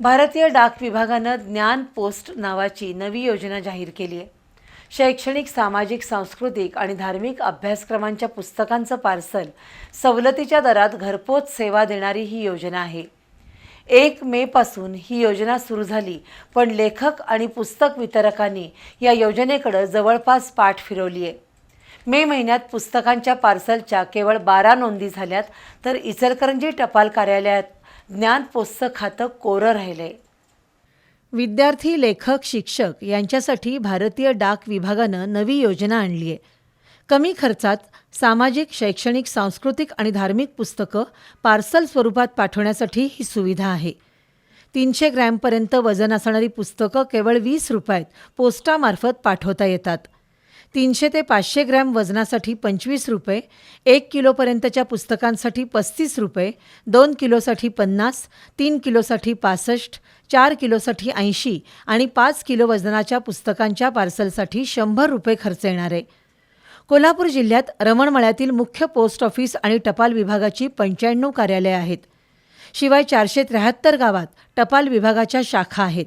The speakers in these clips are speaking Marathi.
भारतीय डाक विभागानं ज्ञान पोस्ट नावाची नवी योजना जाहीर केली आहे. शैक्षणिक सामाजिक सांस्कृतिक आणि धार्मिक अभ्यासक्रमांच्या पुस्तकांचं पार्सल सवलतीच्या दरात घरपोच सेवा देणारी ही योजना आहे. एक मेपासून ही योजना सुरू झाली पण लेखक आणि पुस्तक वितरकांनी या योजनेकडं जवळपास पाठ फिरवली आहे. मे महिन्यात पुस्तकांच्या पार्सलच्या केवळ बारा नोंदी झाल्यात तर इचलकरंजी टपाल कार्यालयात ज्ञान पोस्टचं खातं कोरं राहिलंय. विद्यार्थी लेखक शिक्षक यांच्यासाठी भारतीय डाक विभागानं नवी योजना आणली आहे कमी खर्चात सामाजिक शैक्षणिक सांस्कृतिक आणि धार्मिक पुस्तकं पार्सल स्वरूपात पाठवण्यासाठी ही सुविधा आहे. तीनशे ग्रॅमपर्यंत वजन असणारी पुस्तकं केवळ वीस रुपयात पोस्टामार्फत पाठवता येतात. तीनशे ते पाचशे ग्रॅम वजनासाठी पंचवीस रुपये एक किलोपर्यंतच्या पुस्तकांसाठी पस्तीस रुपये दोन किलोसाठी पन्नास तीन किलोसाठी पासष्ट चार किलोसाठी ऐंशी आणि पाच किलो वजनाच्या पुस्तकांच्या पार्सलसाठी शंभर रुपये खर्च येणार. आहे कोल्हापूर जिल्ह्यात रमणमळ्यातील मुख्य पोस्ट ऑफिस आणि टपाल विभागाची पंच्याण्णव कार्यालये आहेत. शिवाय चारशे त्र्याहत्तर गावात टपाल विभागाच्या शाखा आहेत.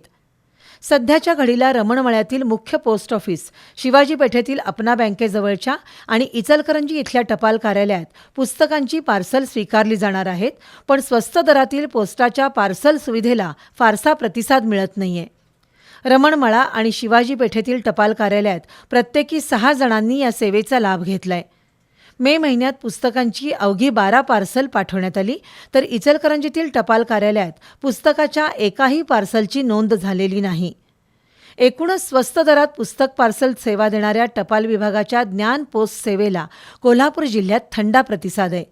सध्याच्या घडीला रमणमळ्यातील मुख्य पोस्ट ऑफिस शिवाजी पेठेतील अपना बँकेजवळच्या आणि इचलकरंजी इथल्या टपाल कार्यालयात पुस्तकांची पार्सल स्वीकारली जाणार आहेत पण स्वस्त दरातील पोस्टाच्या पार्सल सुविधेला फारसा प्रतिसाद मिळत नाहीये. रमणमळा आणि शिवाजी पेठेतील टपाल कार्यालयात प्रत्येकी सहा जणांनी या सेवेचा लाभ घेतलाय. मे महिन्यात पुस्तकांची अवघी बारा पार्सल पाठवण्यात आली तर इचलकरंजीतील टपाल कार्यालयात पुस्तकाच्या एकाही पार्सलची नोंद झालेली नाही. एकूणच स्वस्त दरात पुस्तक पार्सल सेवा देणाऱ्या टपाल विभागाच्या ज्ञान पोस्ट सेवेला कोल्हापूर जिल्ह्यात थंडा प्रतिसाद आहे.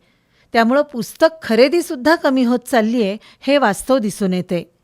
त्यामुळं पुस्तक खरेदीसुद्धा कमी होत चालली आहे हे वास्तव दिसून येते.